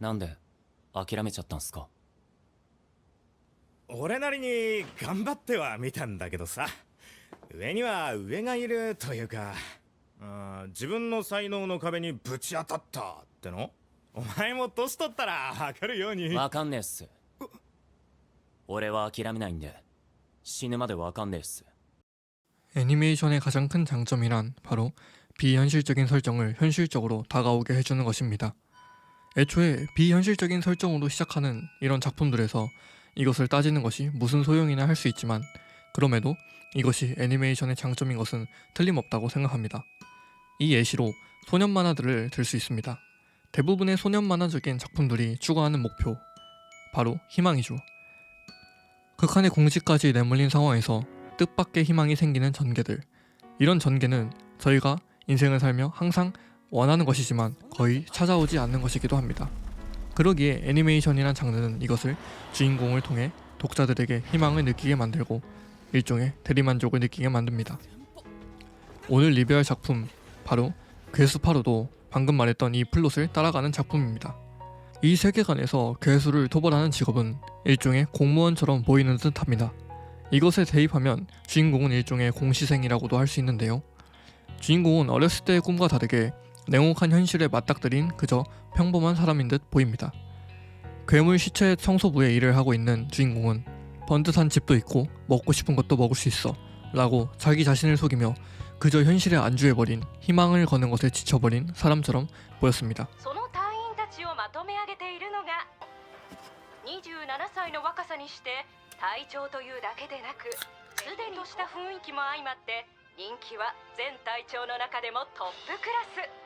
なんで諦めちゃったんすか俺なりに頑張ってはみたんだけどさ上には上がいるというかあー自分の才能の壁にぶち当たったってのお前も年取ったら分かるようにわかんねえっす俺は諦めないんで死ぬまでわかんねえっす 애니메이션의 가장 큰 장점이란 바로 비현실적인 설정을 현실적으로 다가오게 해주는 것입니다. 애초에 비현실적인 설정으로 시작하는 이런 작품들에서 이것을 따지는 것이 무슨 소용이나 할 수 있지만 그럼에도 이것이 애니메이션의 장점인 것은 틀림없다고 생각합니다. 이 예시로 소년 만화들을 들 수 있습니다. 대부분의 소년 만화적인 작품들이 추구하는 목표 바로 희망이죠. 극한의 공식까지 내몰린 상황에서 뜻밖의 희망이 생기는 전개들. 이런 전개는 저희가 인생을 살며 항상 원하는 것이지만 거의 찾아오지 않는 것이기도 합니다. 그러기에 애니메이션이란 장르는 이것을 주인공을 통해 독자들에게 희망을 느끼게 만들고 일종의 대리만족을 느끼게 만듭니다. 오늘 리뷰할 작품 바로 괴수파로도 방금 말했던 이 플롯을 따라가는 작품입니다. 이 세계관에서 괴수를 토벌하는 직업은 일종의 공무원처럼 보이는 듯합니다. 이것에 대입하면 주인공은 일종의 공시생이라고도 할 수 있는데요. 주인공은 어렸을 때의 꿈과 다르게 냉혹한 현실에 맞닥뜨린 그저 평범한 사람인 듯 보입니다. 괴물 시체 청소부에 일을 하고 있는 주인공은 번듯한 집도 있고 먹고 싶은 것도 먹을 수 있어 라고 자기 자신을 속이며 그저 현실에 안주해버린 희망을 거는 것에 지쳐버린 사람처럼 보였습니다. その隊員たちをまとめ上げているのが27歳の若さにして隊長というだけでなくすでにとした雰囲気も相まって人気は全隊長の中でもトップクラス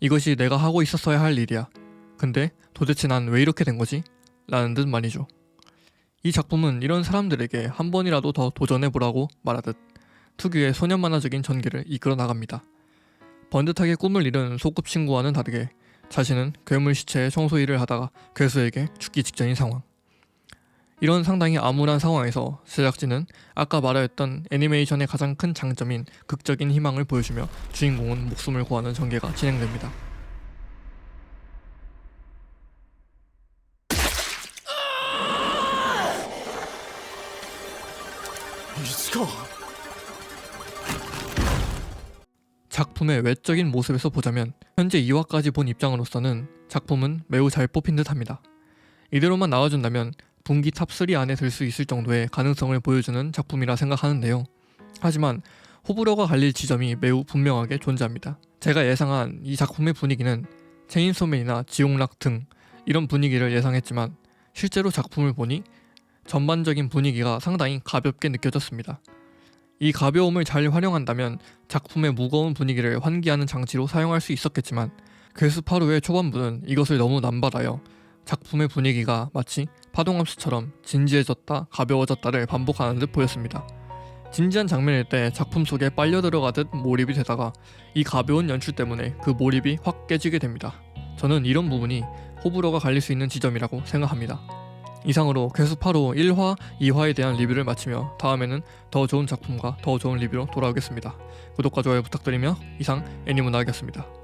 이것이 내가 하고 있었어야 할 일이야. 근데 도대체 난 왜 이렇게 된 거지? 라는 듯 말이죠. 이 작품은 이런 사람들에게 한 번이라도 더 도전해보라고 말하듯 특유의 소년 만화적인 전개를 이끌어 나갑니다. 번듯하게 꿈을 이룬 소꿉 친구와는 다르게 자신은 괴물 시체의 청소 일을 하다가 괴수에게 죽기 직전인 상황. 이런 상당히 암울한 상황에서 제작진은 아까 말하였던 애니메이션의 가장 큰 장점인 극적인 희망을 보여주며 주인공은 목숨을 구하는 전개가 진행됩니다. 작품의 외적인 모습에서 보자면 현재 2화까지 본 입장으로서는 작품은 매우 잘 뽑힌 듯합니다. 이대로만 나와준다면 분기 탑3 안에 들 수 있을 정도의 가능성을 보여주는 작품이라 생각하는데요. 하지만 호불호가 갈릴 지점이 매우 분명하게 존재합니다. 제가 예상한 이 작품의 분위기는 체인소맨이나 지옥락 등 이런 분위기를 예상했지만 실제로 작품을 보니 전반적인 분위기가 상당히 가볍게 느껴졌습니다. 이 가벼움을 잘 활용한다면 작품의 무거운 분위기를 환기하는 장치로 사용할 수 있었겠지만 괴수 파루의 초반부는 이것을 너무 남발하여 작품의 분위기가 마치 파동함수처럼 진지해졌다 가벼워졌다를 반복하는 듯 보였습니다. 진지한 장면일 때 작품 속에 빨려 들어가듯 몰입이 되다가 이 가벼운 연출 때문에 그 몰입이 확 깨지게 됩니다. 저는 이런 부분이 호불호가 갈릴 수 있는 지점이라고 생각합니다. 이상으로 괴수파로 1화, 2화에 대한 리뷰를 마치며 다음에는 더 좋은 작품과 더 좋은 리뷰로 돌아오겠습니다. 구독과 좋아요 부탁드리며 이상 애니문화였습니다.